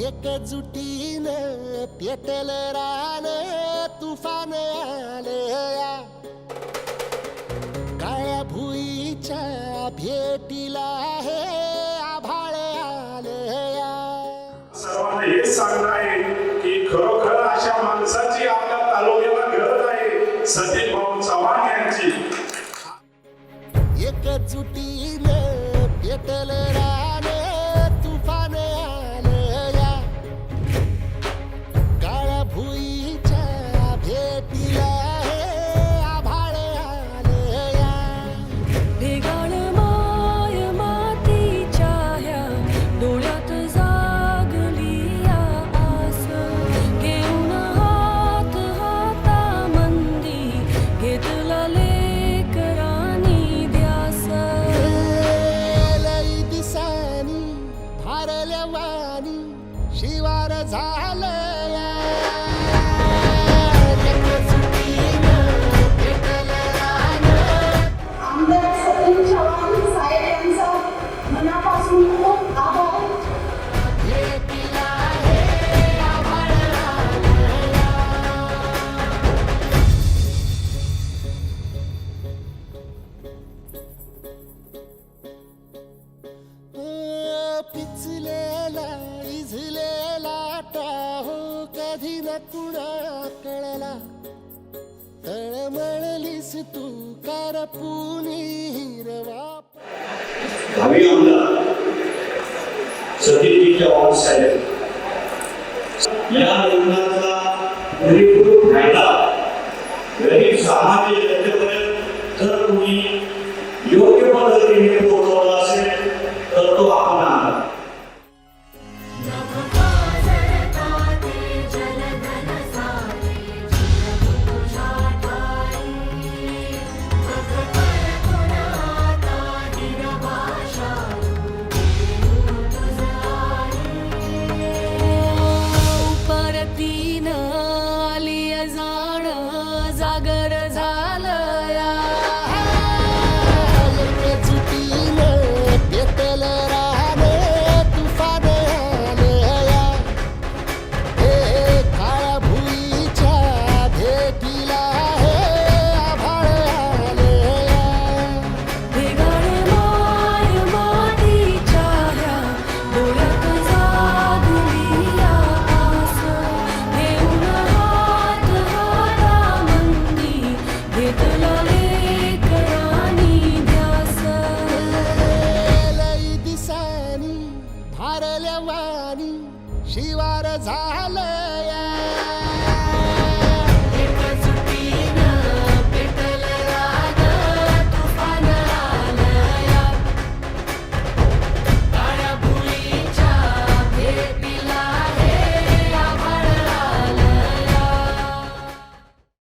एकजुटीनं पेटल रान तुफान आले काळ्या भुईच्या भेटीला हे आभाळ आले सर्वांना हे सांगणं आहे की खरोखर अशा माणसाची आपल्या आरोग्याला गरज आहे. सतीश भाऊ चव्हाण यांची. एकजुटीनं पेटल कधी न कळला तळमळलीस तू कारपुनी हिरवा भावी आमदार सतीश चव्हाण साहेब या परिपूर्ण फायदा गरीब जर तुम्ही योग्य पद्धतीने Hallelujah.